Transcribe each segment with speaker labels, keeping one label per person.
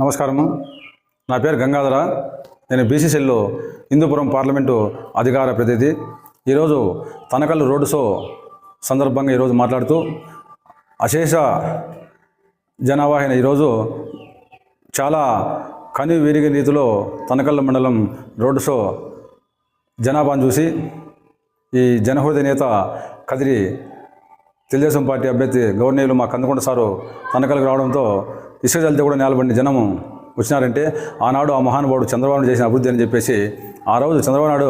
Speaker 1: నమస్కారము నా పేరు గంగాధర నేను బీసీసీలో హిందూపురం పార్లమెంటు అధికార ప్రతినిధి ఈరోజు తనకల్లు రోడ్డు షో సందర్భంగా ఈరోజు మాట్లాడుతూ అశేష జనావాహిన ఈరోజు చాలా కని విరిగి రీతిలో తనకల్లు మండలం రోడ్డు షో జనాభాను చూసి ఈ జనహృదయ నేత కదిరి తెలుగుదేశం పార్టీ అభ్యర్థి గవర్నీయులు మా కందుకొండ సారు తనకలకు రావడంతో ఇసుక కూడా నేలబడిన జనము వచ్చినారంటే ఆనాడు ఆ మహానుభావుడు చంద్రబాబు చేసిన అభివృద్ధి అని చెప్పేసి ఆ రోజు చంద్రబాబు నాయుడు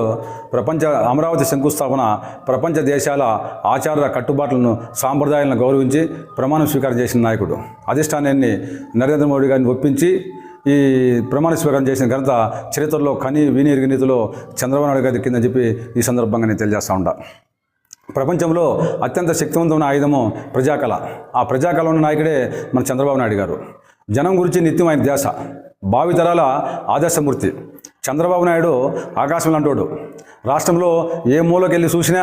Speaker 1: ప్రపంచ అమరావతి శంకుస్థాపన ప్రపంచ దేశాల ఆచార కట్టుబాట్లను సాంప్రదాయాలను గౌరవించి ప్రమాణం స్వీకారం చేసిన నాయకుడు అధిష్టానాన్ని నరేంద్ర మోడీ గారిని ఒప్పించి ఈ ప్రమాణ స్వీకారం చేసిన ఘనత చరిత్రలో కని వీని నిధులు చంద్రబాబు నాయుడు గారి కిందని చెప్పి ఈ సందర్భంగా నేను తెలియజేస్తా ఉంటా ప్రపంచంలో అత్యంత శక్తివంతమైన ఆయుధము ప్రజాకళ ఆ ప్రజాకళ ఉన్న నాయకుడే మన చంద్రబాబు నాయుడు గారు జనం గురించి నిత్యం ఆయన ధ్యాస భావితరాల ఆదర్శమూర్తి చంద్రబాబు నాయుడు ఆకాశం లాంటోడు రాష్ట్రంలో ఏ మూలకెళ్ళి చూసినా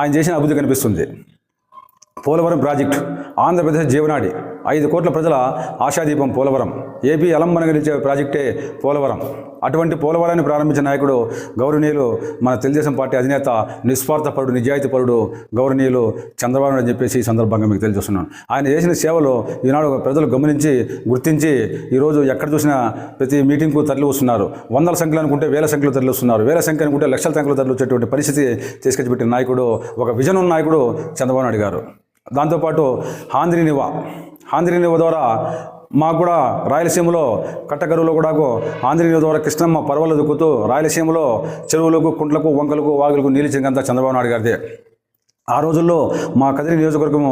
Speaker 1: ఆయన చేసిన అభివృద్ధి కనిపిస్తుంది పోలవరం ప్రాజెక్టు ఆంధ్రప్రదేశ్ జీవనాడి ఐదు కోట్ల ప్రజల ఆశాదీపం పోలవరం ఏపీ అలంబన గెలిచే ప్రాజెక్టే పోలవరం అటువంటి పోలవరాన్ని ప్రారంభించిన నాయకుడు గౌరవనీయులు మన తెలుగుదేశం పార్టీ అధినేత నిస్వార్థ నిజాయితీ పరుడు గౌరవనీయులు చంద్రబాబు అని చెప్పేసి ఈ సందర్భంగా మీకు తెలియజేస్తున్నాను ఆయన చేసిన సేవలు ఈనాడు ప్రజలు గమనించి గుర్తించి ఈరోజు ఎక్కడ చూసినా ప్రతి మీటింగ్కు తరలి వస్తున్నారు వందల సంఖ్యలు అనుకుంటే వేల సంఖ్యలో తరలి వస్తున్నారు వేల సంఖ్య అనుకుంటే లక్షల సంఖ్యలో తరలి వచ్చేటువంటి పరిస్థితి తీసుకొచ్చిపెట్టిన నాయకుడు ఒక విజన్ ఉన్న నాయకుడు చంద్రబాబు నాయుడు గారు దాంతోపాటు హాంద్రీనివా ఆంధ్రనీవ ద్వారా మాకు కూడా రాయలసీమలో కట్టగరువులో కూడా ఆంధ్రనీవ ద్వారా కృష్ణమ్మ పర్వాలు దుక్కుతూ రాయలసీమలో చెరువులకు కుంట్లకు వంకలకు వాగులకు నీళ్ళు చెందంతా చంద్రబాబు నాయుడు గారిదే ఆ రోజుల్లో మా కదిరి నియోజకవర్గం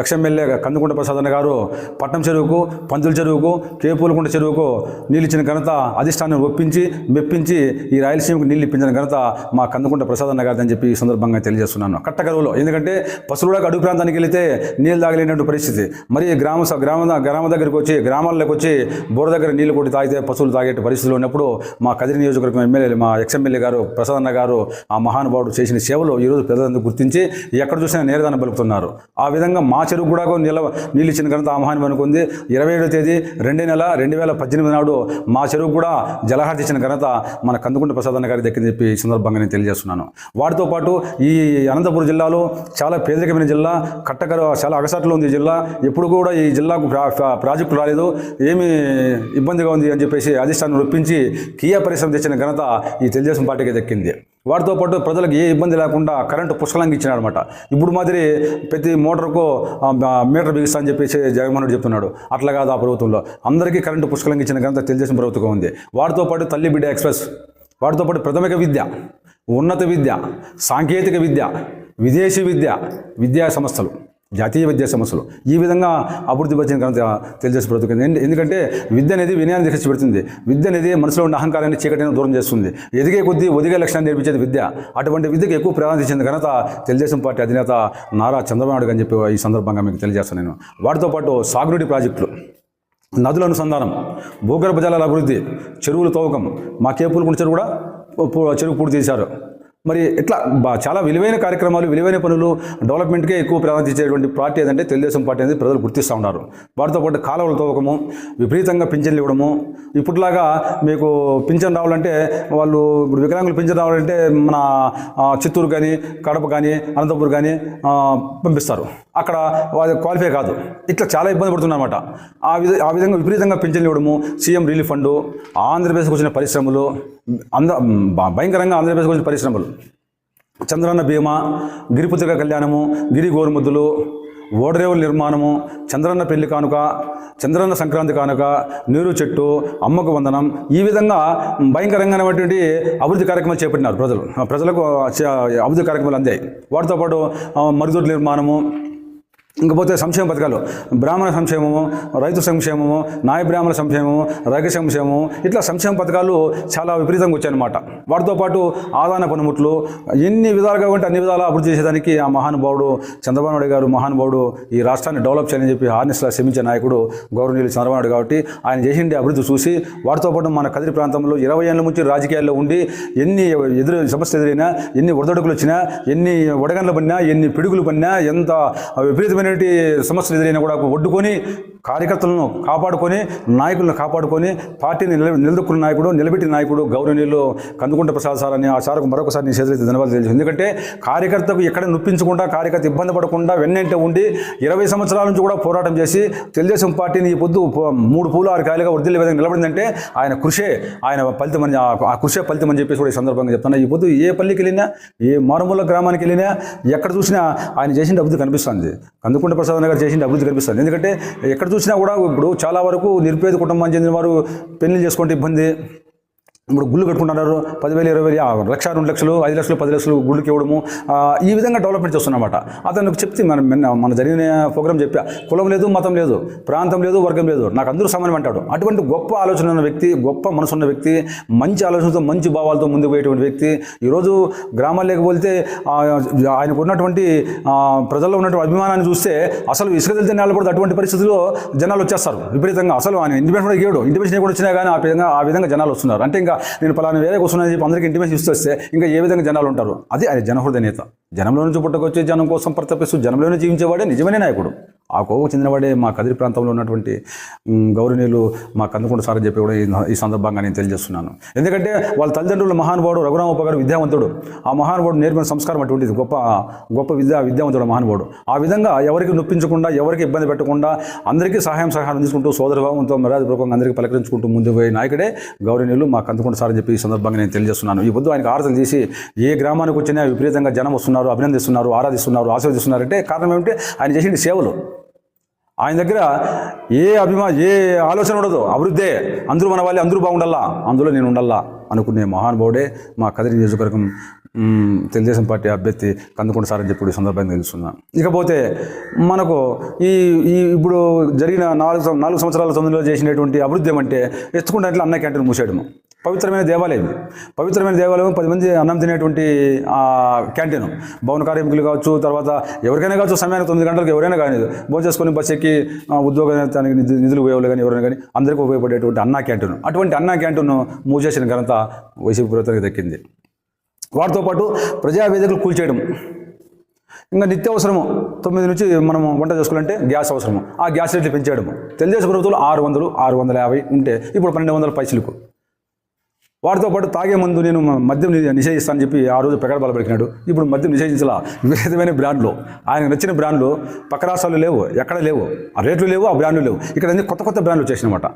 Speaker 1: ఎక్స్ఎంఎల్ఏ కందుకుంట ప్రసాద్ గారు పట్నం చెరువుకు పంతుల చెరువుకు కేపూలకుంట చెరువుకు నీళ్ళు ఇచ్చిన ఘనత అధిష్టానం ఒప్పించి మెప్పించి ఈ రాయలసీమకు నీళ్ళు ఇప్పించిన ఘనత మా కందుకుంట ప్రసాద్ గారిది అని చెప్పి ఈ సందర్భంగా తెలియజేస్తున్నాను కట్టగరువులో ఎందుకంటే పశువులకు అడుగు ప్రాంతానికి వెళితే నీళ్ళు తాగలేనటువంటి పరిస్థితి మరి గ్రామ గ్రామ గ్రామ దగ్గరికి వచ్చి గ్రామాల్లోకి వచ్చి బోర దగ్గర నీళ్ళు కొట్టి తాగితే పశువులు తాగేట పరిస్థితిలో ఉన్నప్పుడు మా కదిరి నియోజకవర్గం ఎమ్మెల్యే మా ఎక్స్ఎంఎల్ఏ గారు ప్రసాద్ గారు ఆ మహానుభావుడు చేసిన సేవలు ఈరోజు ప్రజలందరూ గుర్తించి ఎక్కడ చూసినా నేరుగానే పలుకుతున్నారు ఆ విధంగా మా చెరువు కూడా నిల నీళ్ళు ఇచ్చిన ఘనత ఆహ్వానం అనుకుంది ఇరవై ఏడో తేదీ రెండే నెల రెండు వేల పద్దెనిమిది నాడు మా చెరువు కూడా జలహార్తి ఇచ్చిన ఘనత మన కందుకుంట ప్రసాదన్న గారి దక్కింది చెప్పి ఈ సందర్భంగా నేను తెలియజేస్తున్నాను వాటితో పాటు ఈ అనంతపురం జిల్లాలో చాలా పేదరికమైన జిల్లా కట్టకర చాలా అగసట్లో ఉంది జిల్లా ఎప్పుడు కూడా ఈ జిల్లాకు ప్రాజెక్టు రాలేదు ఏమి ఇబ్బందిగా ఉంది అని చెప్పేసి అధిష్టానం రొప్పించి కియా పరిశ్రమ తెచ్చిన ఘనత ఈ తెలుగుదేశం పార్టీకి దక్కింది వాటితో పాటు ప్రజలకు ఏ ఇబ్బంది లేకుండా కరెంటు పుష్కలంగా ఇచ్చినాడనమాట ఇప్పుడు మాదిరి ప్రతి మోటార్కు మీటర్ బిగిస్తా అని చెప్పేసి జగన్మోహన్ రెడ్డి చెప్తున్నాడు అట్లా కాదు ఆ ప్రభుత్వంలో అందరికీ కరెంటు పుష్కలంగా ఇచ్చిన కనుక తెలియజేసిన ప్రభుత్వం ఉంది వాటితో పాటు తల్లి బిడ్డ ఎక్స్ప్రెస్ వాటితో పాటు ప్రాథమిక విద్య ఉన్నత విద్య సాంకేతిక విద్య విదేశీ విద్య విద్యా సంస్థలు జాతీయ విద్యా సమస్యలు ఈ విధంగా అభివృద్ధి పరిచిన కనుక తెలియజేసి బ్రతుకుంది ఎందుకంటే విద్య అనేది వినయాన్ని దృష్టి పెడుతుంది విద్య అనేది మనసులో ఉన్న అహంకారాన్ని చీకటిని దూరం చేస్తుంది ఎదిగే కొద్దీ ఒదిగే లక్ష్యాన్ని నేర్పించేది విద్య అటువంటి విద్యకు ఎక్కువ ఇచ్చింది ఘనత తెలుగుదేశం పార్టీ అధినేత నారా చంద్రబాబు నాయుడు అని చెప్పి ఈ సందర్భంగా మీకు తెలియజేస్తాను నేను వాటితో పాటు సాగునీటి ప్రాజెక్టులు నదుల అనుసంధానం భూగర్భ జలాల అభివృద్ధి చెరువులు తవ్వకం మా కేపులకుండ చెరువు కూడా చెరువు పూర్తి చేశారు మరి ఇట్లా చాలా విలువైన కార్యక్రమాలు విలువైన పనులు డెవలప్మెంట్కే ఎక్కువ ప్రాధాన్యత ఇచ్చేటువంటి పార్టీ ఏదంటే తెలుగుదేశం పార్టీ అనేది ప్రజలు గుర్తిస్తూ ఉన్నారు వాటితో పాటు కాలువలు తవ్వకము విపరీతంగా పింఛన్లు ఇవ్వడము ఇప్పుడులాగా మీకు పింఛన్ రావాలంటే వాళ్ళు ఇప్పుడు వికలాంగులు పింఛన్ రావాలంటే మన చిత్తూరు కానీ కడప కానీ అనంతపురం కానీ పంపిస్తారు అక్కడ వాళ్ళు క్వాలిఫై కాదు ఇట్లా చాలా ఇబ్బంది పడుతుందన్నమాట ఆ విధ ఆ విధంగా విపరీతంగా పింఛన్లు ఇవ్వడము సీఎం రిలీఫ్ ఫండు ఆంధ్రప్రదేశ్కి వచ్చిన పరిశ్రమలు అంద భయంకరంగా ఆంధ్రప్రదేశ్కి వచ్చిన పరిశ్రమలు చంద్రన్న భీమా గిరిపుత్రిక కళ్యాణము గిరి గోరుముద్దులు ఓడరేవుల నిర్మాణము చంద్రన్న పెళ్లి కానుక చంద్రన్న సంక్రాంతి కానుక నీరు చెట్టు అమ్మకు వందనం ఈ విధంగా భయంకరంగానటువంటి అభివృద్ధి కార్యక్రమాలు చేపట్టినారు ప్రజలు ప్రజలకు అభివృద్ధి కార్యక్రమాలు అందాయి వాటితో పాటు మరుగుదొడ్ల నిర్మాణము ఇంకపోతే సంక్షేమ పథకాలు బ్రాహ్మణ సంక్షేమము రైతు సంక్షేమము నాయ బ్రాహ్మణ సంక్షేమము రగ సంక్షేమము ఇట్లా సంక్షేమ పథకాలు చాలా విపరీతంగా వచ్చాయన్నమాట వాటితో పాటు ఆదాన పనిముట్లు ఎన్ని విధాలుగా ఉంటే అన్ని విధాలు అభివృద్ధి చేసేదానికి ఆ మహానుభావుడు చంద్రబాబు నాయుడు గారు మహానుభావుడు ఈ రాష్ట్రాన్ని డెవలప్ చేయాలని చెప్పి హార్నిస్లా శ్రమించే నాయకుడు గౌరవనీయులు చంద్రబాబు కాబట్టి ఆయన చేసిండే అభివృద్ధి చూసి వాటితో పాటు మన కదిరి ప్రాంతంలో ఇరవై ఏళ్ళ నుంచి రాజకీయాల్లో ఉండి ఎన్ని ఎదురు సమస్య ఎదురైనా ఎన్ని ఒడదొడుకులు వచ్చినా ఎన్ని వడగండ్లు పడినా ఎన్ని పిడుగులు పడినా ఎంత విపరీతమైన రకమైనటువంటి సమస్యలు ఎదురైనా కూడా ఒడ్డుకొని కార్యకర్తలను కాపాడుకొని నాయకులను కాపాడుకొని పార్టీని నిలదొక్కున్న నాయకుడు నిలబెట్టిన నాయకుడు గౌరవనీయులు కందుకుంట ప్రసాద్ సార్ అని ఆ సార్కు మరొకసారి నేను చేతులైతే ధన్యవాదాలు తెలుసు ఎందుకంటే కార్యకర్తకు ఎక్కడ నొప్పించకుండా కార్యకర్త ఇబ్బంది పడకుండా వెన్నంటే ఉండి ఇరవై సంవత్సరాల నుంచి కూడా పోరాటం చేసి తెలుగుదేశం పార్టీని ఈ పొద్దు మూడు పూలు ఆరు కాయలుగా వృద్ధుల విధంగా నిలబడిందంటే ఆయన కృషే ఆయన ఫలితం అని ఆ కృషే ఫలితం అని చెప్పేసి కూడా ఈ సందర్భంగా చెప్తున్నా ఈ పొద్దు ఏ పల్లికి వెళ్ళినా ఏ మారుమూల గ్రామానికి వెళ్ళినా ఎక్కడ చూసినా ఆయన చేసిన అభివృద్ధి కనిపిస్తుంది కందుకుంట ప్రసాద్ గారు చేసిన అభివృద్ధి కనిపిస్తుంది ఎందుకంటే ఎక్కడ చూసినా కూడా ఇప్పుడు చాలా వరకు నిరుపేద కుటుంబం చెందిన వారు పెళ్లి చేసుకుంటే ఇబ్బంది ఇప్పుడు గుళ్ళు కట్టుకుంటున్నారు పదివేలు ఇరవై వేలు లక్ష రెండు లక్షలు ఐదు లక్షలు పది లక్షలు గుళ్ళకి ఇవ్వడము ఈ విధంగా డెవలప్మెంట్ చేస్తున్నమాట అతను చెప్తే మనం మన జరిగిన ప్రోగ్రామ్ చెప్పా కులం లేదు మతం లేదు ప్రాంతం లేదు వర్గం లేదు నాకు అందరూ సమానం అంటాడు అటువంటి గొప్ప ఆలోచన ఉన్న వ్యక్తి గొప్ప మనసు ఉన్న వ్యక్తి మంచి ఆలోచనతో మంచి భావాలతో ముందుకు పోయేటువంటి వ్యక్తి ఈరోజు గ్రామాలు లేకపోతే ఆయనకు ఉన్నటువంటి ప్రజల్లో ఉన్నటువంటి అభిమానాన్ని చూస్తే అసలు ఇసుక తెలిసిన కూడా అటువంటి పరిస్థితుల్లో జనాలు వచ్చేస్తారు విపరీతంగా అసలు ఆయన ఇండిపెండెంట్ కూడా ఇండిపెండెన్స్ కూడా వచ్చినా కానీ ఆ విధంగా ఆ విధంగా జనాలు వస్తున్నారు అంటే ఇంకా ఇంకా నేను పలానా వేరే కూర్చున్నా చెప్పి అందరికీ ఇంటి మీద వస్తే ఇంకా ఏ విధంగా జనాలు ఉంటారు అది ఆయన జనహృదయ నేత జనంలో నుంచి పుట్టకొచ్చే జనం కోసం ప్రతపిస్తూ జనంలోనే జీవించేవాడే నిజమైన నాయకుడు ఆ కోవకు చెందినవాడే మా కదిరి ప్రాంతంలో ఉన్నటువంటి గౌరవనీయులు మా కందుకుంట సార్ చెప్పి కూడా ఈ సందర్భంగా నేను తెలియజేస్తున్నాను ఎందుకంటే వాళ్ళ తల్లిదండ్రులు మహానుభావుడు రఘురామప్ప గారు విద్యావంతుడు ఆ మహానుభావుడు నేర్పిన సంస్కారం అటువంటిది గొప్ప గొప్ప విద్యా విద్యావంతుడు మహానుభావుడు ఆ విధంగా ఎవరికి నొప్పించకుండా ఎవరికి ఇబ్బంది పెట్టకుండా అందరికీ సహాయం సహాయం అందించుకుంటూ సోదరభావంతో మర్యాదపూర్వకంగా అందరికీ పలకరించుకుంటూ ముందు పోయే నాయకుడే గౌరవనీయులు మా కందుకుంట సార్ చెప్పి ఈ సందర్భంగా నేను తెలియజేస్తున్నాను ఈ పొద్దు ఆయనకు ఆరతలు తీసి ఏ గ్రామానికి వచ్చినా విపరీతంగా జనం వస్తున్నారు అభినందిస్తున్నారు ఆరాధిస్తున్నారు ఆశీర్వదిస్తున్నారంటే కారణం ఏమిటి ఆయన చేసిన సేవలు ఆయన దగ్గర ఏ అభిమా ఏ ఆలోచన ఉండదు అభివృద్ధే అందరూ మన వాళ్ళే అందరూ బాగుండల్లా అందులో నేను ఉండాలా అనుకునే మహానుభావుడే మా కదిరి నియోజకవర్గం తెలుగుదేశం పార్టీ అభ్యర్థి కందుకుంట సార్ అని చెప్పి ఈ సందర్భంగా తెలుస్తున్నాను ఇకపోతే మనకు ఈ ఈ ఇప్పుడు జరిగిన నాలుగు నాలుగు సంవత్సరాల తొమ్మిదిలో చేసినటువంటి అభివృద్ధి ఏమంటే ఎత్తుకుంటే అన్న క్యాంటీన్ మూసేయడము పవిత్రమైన దేవాలయం పవిత్రమైన దేవాలయం పది మంది అన్నం తినేటువంటి క్యాంటీన్ భవన కార్మికులు కావచ్చు తర్వాత ఎవరికైనా కావచ్చు సమయానికి తొమ్మిది గంటలకు ఎవరైనా కానీ భోజనం చేసుకొని బస్ ఎక్కి ఉద్యోగ నిధులు పోయేవాళ్ళు కానీ ఎవరైనా కానీ అందరికీ ఉపయోగపడేటువంటి అన్నా క్యాంటీన్ అటువంటి అన్నా క్యాంటీన్ మూసేసిన ఘనత వైసీపీ ప్రభుత్వానికి దక్కింది వాటితో పాటు ప్రజావేదికలు కూల్చేయడం ఇంకా నిత్య అవసరము తొమ్మిది నుంచి మనం వంట చేసుకోవాలంటే గ్యాస్ అవసరము ఆ గ్యాస్ రేట్లు పెంచేయడము తెలుగుదేశం ప్రభుత్వం ఆరు వందలు ఆరు వందల యాభై ఉంటే ఇప్పుడు పన్నెండు వందల పైసలకు వాటితో పాటు తాగే ముందు నేను మద్యం నిషేధిస్తానని చెప్పి ఆ రోజు ప్రకటన పెట్టినాడు ఇప్పుడు మద్యం నిషేధించాల విపరీతమైన బ్రాండ్లు ఆయన నచ్చిన బ్రాండ్లు పక్క రాష్ట్రాలు లేవు ఎక్కడ లేవు ఆ రేట్లు లేవు ఆ బ్రాండ్లు లేవు ఇక్కడ అన్ని కొత్త కొత్త బ్రాండ్లు వచ్చేసినమాట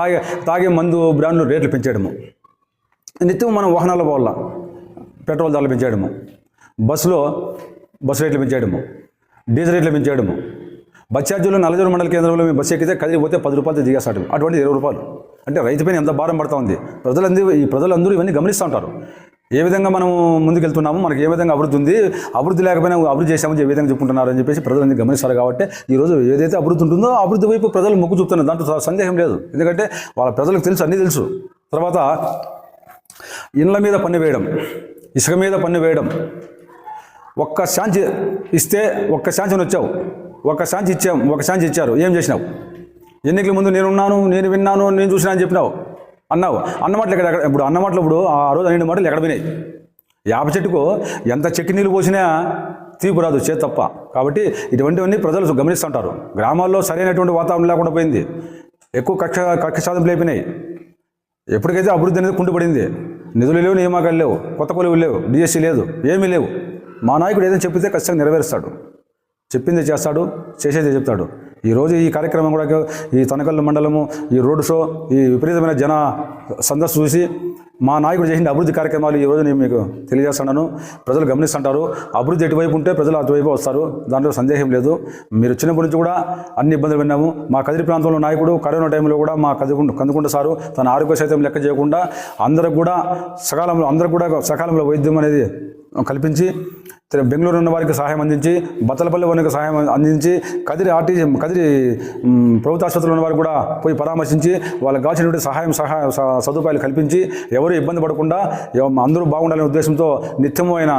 Speaker 1: తాగే తాగే మందు బ్రాండ్లు రేట్లు పెంచేయడము నిత్యం మనం వాహనాల వల్ల పెట్రోల్ ధరలు పెంచేయడము బస్సులో బస్సు రేట్లు పెంచేయడము డీజిల్ రేట్లు పెంచేయడము బస్ ఛార్జీలు నలజూరు మండల కేంద్రంలో మేము బస్సు ఎక్కితే కదిలిపోతే పది రూపాయలు దిగేసాడు అటువంటి ఇరవై రూపాయలు అంటే రైతు పైన ఎంత భారం పడతా ఉంది ప్రజలందరూ ఈ ప్రజలందరూ ఇవన్నీ గమనిస్తూ ఉంటారు ఏ విధంగా మనం ముందుకెళ్తున్నాము మనకి ఏ విధంగా అభివృద్ధి ఉంది అభివృద్ధి లేకపోయినా అభివృద్ధి చేశామని ఏ విధంగా చెప్పుకుంటున్నారు అని చెప్పేసి ప్రజలందరూ గమనిస్తారు కాబట్టి ఈరోజు ఏదైతే అభివృద్ధి ఉంటుందో అభివృద్ధి వైపు ప్రజలు మొగ్గు చూపుతున్నారు దాంట్లో సందేహం లేదు ఎందుకంటే వాళ్ళ ప్రజలకు తెలుసు అన్నీ తెలుసు తర్వాత ఇండ్ల మీద పన్ను వేయడం ఇసుక మీద పన్ను వేయడం ఒక్క శాంతి ఇస్తే ఒక్క శాంతిని వచ్చావు ఒక్క శాంతి ఇచ్చాం ఒక శాంతి ఇచ్చారు ఏం చేసినావు ఎన్నికల ముందు నేను ఉన్నాను నేను విన్నాను నేను చూసినా అని చెప్పినావు అన్నావు అన్నమాటలు ఎక్కడ ఇప్పుడు అన్నమాటలు ఇప్పుడు ఆ రోజు అనేటి మాటలు ఎక్కడ వినాయి యాప చెట్టుకు ఎంత చెక్కి నీళ్ళు పోసినా తీపు రాదు చే తప్ప కాబట్టి ఇటువంటివన్నీ ప్రజలు గమనిస్తుంటారు గ్రామాల్లో సరైనటువంటి వాతావరణం లేకుండా పోయింది ఎక్కువ కక్ష కక్ష సాధం లేపినాయి ఎప్పటికైతే అభివృద్ధి అనేది కుంటుపడింది నిధులు లేవు నియమాకాలు లేవు కొత్త కొలువు లేవు డిఎస్సీ లేదు ఏమీ లేవు మా నాయకుడు ఏదైనా చెప్పితే ఖచ్చితంగా నెరవేరుస్తాడు చెప్పిందే చేస్తాడు చేసేదే చెప్తాడు ఈరోజు ఈ కార్యక్రమం కూడా ఈ తనకల్లు మండలము ఈ రోడ్ షో ఈ విపరీతమైన జన సందర్శ చూసి మా నాయకుడు చేసిన అభివృద్ధి కార్యక్రమాలు ఈరోజు నేను మీకు తెలియజేస్తున్నాను ప్రజలు గమనిస్తుంటారు అభివృద్ధి ఎటువైపు ఉంటే ప్రజలు అటువైపు వస్తారు దాంట్లో సందేహం లేదు మీరు వచ్చినప్పటి నుంచి కూడా అన్ని ఇబ్బందులు విన్నాము మా కదిరి ప్రాంతంలో నాయకుడు కరోనా టైంలో కూడా మా కదికుండ కందుకుంట సారు తన ఆరోగ్య సైతం లెక్క చేయకుండా అందరూ కూడా సకాలంలో అందరూ కూడా సకాలంలో వైద్యం అనేది కల్పించి బెంగళూరు ఉన్న వారికి సహాయం అందించి బత్తలపల్లి వారికి సహాయం అందించి కదిరి ఆర్టీజీ కదిరి ప్రభుత్వ ఆసుపత్రులు ఉన్న వారు కూడా పోయి పరామర్శించి వాళ్ళకి కావాల్సినటువంటి సహాయం సహాయ సదుపాయాలు కల్పించి ఎవరు ఇబ్బంది పడకుండా అందరూ బాగుండాలనే ఉద్దేశంతో నిత్యమైన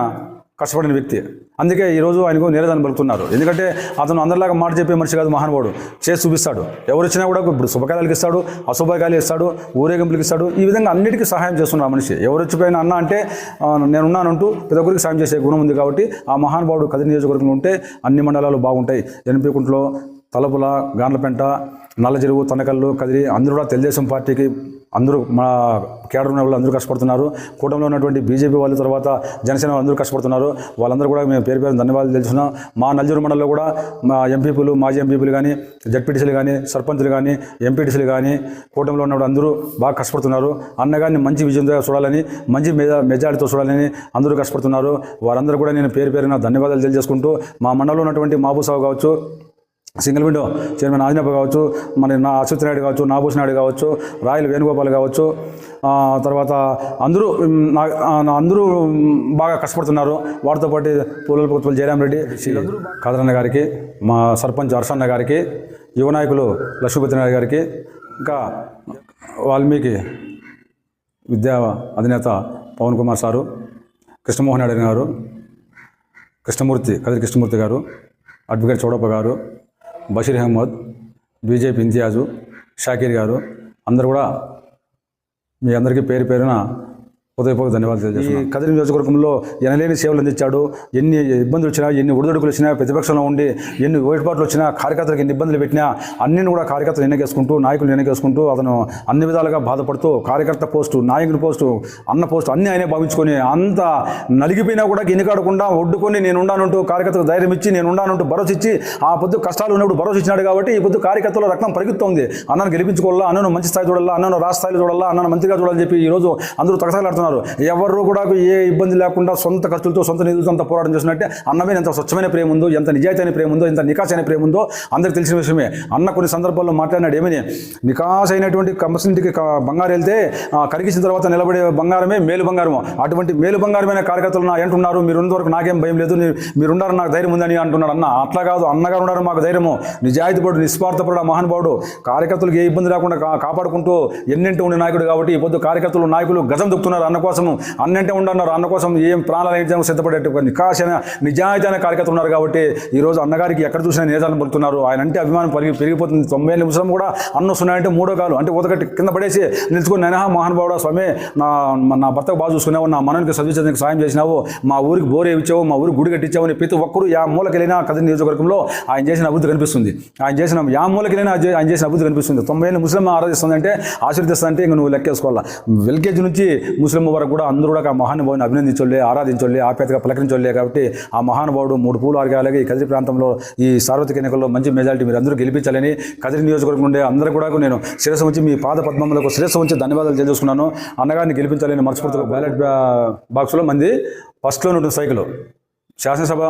Speaker 1: కష్టపడిన వ్యక్తి అందుకే ఈరోజు ఆయనకు నీరదాన్ని పలుకుతున్నారు ఎందుకంటే అతను అందరిలాగా మాట చెప్పే మనిషి కాదు మహానుభావుడు చేసి చూపిస్తాడు ఎవరు వచ్చినా కూడా ఇప్పుడు శుభకార్యాలకు ఇస్తాడు అశుభకార్యాలు ఇస్తాడు ఊరేగింపులకు ఇస్తాడు ఈ విధంగా అన్నిటికీ సహాయం ఆ మనిషి ఎవరు వచ్చిపోయిన అన్న అంటే నేనున్నానంటూ ప్రతి ఒక్కరికి సాయం చేసే గుణం ఉంది కాబట్టి ఆ మహానుభావుడు కథ నియోజకవర్గంలో ఉంటే అన్ని మండలాలు బాగుంటాయి ఎన్పికుంట్లో తలపుల గాండ్లపెంట నల్లజెరువు తనకల్లు కదిరి అందరూ కూడా తెలుగుదేశం పార్టీకి అందరూ మా కేడర్ ఉన్న వాళ్ళు అందరూ కష్టపడుతున్నారు కూటమిలో ఉన్నటువంటి బీజేపీ వాళ్ళు తర్వాత జనసేన అందరూ కష్టపడుతున్నారు వాళ్ళందరూ కూడా మేము పేరు పేరు ధన్యవాదాలు తెలుసుకున్నాం మా నల్జూరు మండలంలో కూడా మా ఎంపీపీలు మాజీ ఎంపీపీలు కానీ జడ్పీటీసీలు కానీ సర్పంచులు కానీ ఎంపీటీసీలు కానీ కూటమిలో ఉన్న అందరూ బాగా కష్టపడుతున్నారు అన్నగారిని మంచి విజయంతో చూడాలని మంచి మెజారిటీతో చూడాలని అందరూ కష్టపడుతున్నారు వారందరూ కూడా నేను పేరు పేరున ధన్యవాదాలు తెలియజేసుకుంటూ మా మండలంలో ఉన్నటువంటి మహబూసాబు కావచ్చు సింగిల్ విండో చైర్మన్ ఆంజనేయ కావచ్చు మన నా అశ్వత్ నాయుడు కావచ్చు నాభూష్ నాయుడు కావచ్చు రాయల్ వేణుగోపాల్ కావచ్చు తర్వాత అందరూ అందరూ బాగా కష్టపడుతున్నారు వారితో పాటు పూల పుత్రులు జయరాం రెడ్డి శ్రీ కాదరన్న గారికి మా సర్పంచ్ హర్షన్న గారికి యువ నాయకులు లక్ష్మీపతి నాయుడు గారికి ఇంకా వాల్మీకి విద్యా అధినేత పవన్ కుమార్ సారు కృష్ణమోహన్ నాయుడు గారు కృష్ణమూర్తి కదిరి కృష్ణమూర్తి గారు అడ్వకేట్ చౌడప్ప గారు బషీర్ అహ్మద్ బీజేపీ ఇంతియాజు షాకీర్ గారు అందరు కూడా మీ అందరికీ పేరు పేరున హృదయపూర్వక ధన్యవాదాలు తెలియజేస్తున్నాను కదిరి నియోజకవర్గంలో ఎనలేని సేవలు అందించాడు ఎన్ని ఇబ్బందులు వచ్చినా ఎన్ని ఒడిదొడుకులు వచ్చినా ప్రతిపక్షంలో ఉండి ఎన్ని వేటుబాట్లు వచ్చినా కార్యకర్తలకు ఎన్ని ఇబ్బందులు పెట్టినా అన్నీ కూడా కార్యకర్తలు ఎన్నికేసుకుంటూ నాయకులు ఎన్నికేసుకుంటూ అతను అన్ని విధాలుగా బాధపడుతూ కార్యకర్త పోస్టు నాయకుని పోస్టు అన్న పోస్టు అన్ని ఆయనే భావించుకొని అంత నలిగిపోయినా కూడా ఎన్నికాడకుండా ఒడ్డుకొని నేను ఉన్నానంటూ కార్యకర్తకు ధైర్యం ఇచ్చి నేను ఉన్నానంటూ భరోసా ఇచ్చి ఆ పొద్దు కష్టాలు ఉన్నప్పుడు భరోసా ఇచ్చినాడు కాబట్టి ఈ పొద్దు కార్యకర్తల రక్తం పరిగెత్తుంది అన్నను గెలిపించుకోవాలా అన్నను మంచి స్థాయి చూడాలా అన్నను రాష్ట్ర స్థాయిలో చూడాలా అన్నను మంత్రిగా చూడాలని చెప్పి ఈరోజు అందరూ తగసాలాడుతున్నారు ఉన్నారు ఎవరు కూడా ఏ ఇబ్బంది లేకుండా సొంత ఖర్చులతో సొంత నిధులతో అంత పోరాటం అన్న అన్నమే ఎంత స్వచ్ఛమైన ప్రేమ ఉందో ఎంత నిజాయితీ అనే ప్రేమ ఉందో ఎంత నికాస్ అయిన ప్రేమ ఉందో అందరికి తెలిసిన విషయమే అన్న కొన్ని సందర్భాల్లో మాట్లాడినాడు ఏమని నికాస్ అయినటువంటి కంపెనీకి బంగారు వెళ్తే కరిగించిన తర్వాత నిలబడే బంగారమే మేలు బంగారము అటువంటి మేలు బంగారమైన కార్యకర్తలు నా ఏంటున్నారు మీరు వరకు నాకేం భయం లేదు మీరు ఉన్నారు నాకు ధైర్యం ఉందని అంటున్నాడు అన్న అట్లా కాదు అన్నగారు ఉన్నారు మాకు ధైర్యము నిజాయితీపడు నిస్వార్థపడు మహానుభావుడు కార్యకర్తలకు ఏ ఇబ్బంది లేకుండా కాపాడుకుంటూ ఎన్నింటి ఉండే నాయకుడు కాబట్టి ఈ పొద్దు కార్యకర్తలు నాయకులు గజం దుక్కుతున్నారు అన్న కోసము అన్నంటే ఉండన్నారు అన్న కోసం ఏం ప్రాణాలు ఏం సిద్ధపడేట కాసిన నిజాయితీ అనే కార్యకర్త ఉన్నారు కాబట్టి ఈరోజు అన్నగారికి ఎక్కడ చూసినా నేతలను పలుకుతున్నారు ఆయన అంటే అభిమానం పెరిగి పెరిగిపోతుంది తొంభై నిమిషం కూడా అన్న వస్తున్నాయంటే మూడో కాలు అంటే ఉదకటి కింద పడేసి నిలుచుకుని నేనహా మహానుభావుడు స్వామి నా నా భర్తకు బాగా చూసుకునేవు నా మనకి చదివించడానికి సాయం చేసినావు మా ఊరికి బోర్ ఇచ్చావు మా ఊరికి గుడి కట్టించావు అని ప్రతి ఒక్కరు యా వెళ్ళినా కథ నియోజకవర్గంలో ఆయన చేసిన అభివృద్ధి కనిపిస్తుంది ఆయన చేసిన యా వెళ్ళినా ఆయన చేసిన అభివృద్ధి కనిపిస్తుంది తొంభై ఏళ్ళు ముస్లిం ఆశీర్దిస్తుంది ఆశీర్దిస్తుందంటే ఇంకా నువ్వు లెక్కేసుకోవాలి వెల్కేజీ నుంచి ముస్లిం ముస్లిం వరకు కూడా అందరూ కూడా ఆ మహానుభావుని అభినందించోళ్ళే ఆరాధించోళ్ళే ఆప్యాతగా పలకరించోళ్ళే కాబట్టి ఆ మహానుభావుడు మూడు పూలు ఈ కదిరి ప్రాంతంలో ఈ సార్వత్రిక ఎన్నికల్లో మంచి మెజారిటీ మీరు అందరూ గెలిపించాలని కదిరి నియోజకవర్గం నుండి అందరూ కూడా నేను శిరస్సు ఉంచి మీ పాద పద్మములకు శిరస్సు ఉంచి ధన్యవాదాలు తెలియజేసుకున్నాను అన్నగారిని గెలిపించాలని మర్చిపోతున్న బ్యాలెట్ బాక్స్లో మంది ఫస్ట్లో ఉంటుంది సైకిల్ శాసనసభ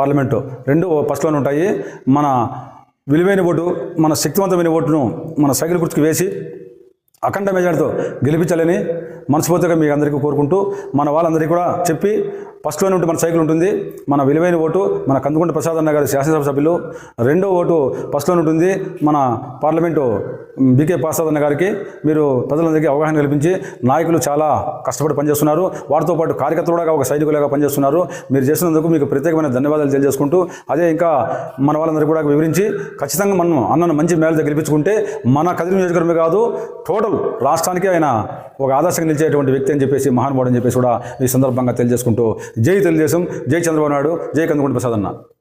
Speaker 1: పార్లమెంటు రెండు ఫస్ట్లోనే ఉంటాయి మన విలువైన ఓటు మన శక్తివంతమైన ఓటును మన సైకిల్ గుర్తుకు వేసి అఖండ మెజార్టీతో గెలిపించాలని మనస్ఫూర్తిగా మీ అందరికీ కోరుకుంటూ మన వాళ్ళందరికీ కూడా చెప్పి ఫస్ట్లోనే ఉంటే మన సైకిల్ ఉంటుంది మన విలువైన ఓటు మన కందుకుంట ప్రసాద్ అన్న గారి శాసనసభ సభ్యులు రెండో ఓటు ఫస్ట్లోనే ఉంటుంది మన పార్లమెంటు బీకే ప్రసాద్ అన్న గారికి మీరు ప్రజలందరికీ అవగాహన కల్పించి నాయకులు చాలా కష్టపడి పనిచేస్తున్నారు వారితో పాటు కార్యకర్తలు కూడా ఒక సైనికులుగా పనిచేస్తున్నారు మీరు చేసినందుకు మీకు ప్రత్యేకమైన ధన్యవాదాలు తెలియజేసుకుంటూ అదే ఇంకా మన వాళ్ళందరికీ కూడా వివరించి ఖచ్చితంగా మనం అన్నను మంచి మేళతో గెలిపించుకుంటే మన కదిరి నియోజకవర్గమే కాదు టోటల్ రాష్ట్రానికి ఆయన ఒక ఆదర్శంగా నిలిచేటువంటి వ్యక్తి అని చెప్పేసి మహానుభావుడు అని చెప్పేసి కూడా ఈ సందర్భంగా తెలియజేసుకుంటూ జై తెలుగుదేశం జై చంద్రబాబు నాయుడు జై కందుకుంట ప్రసాద్ అన్న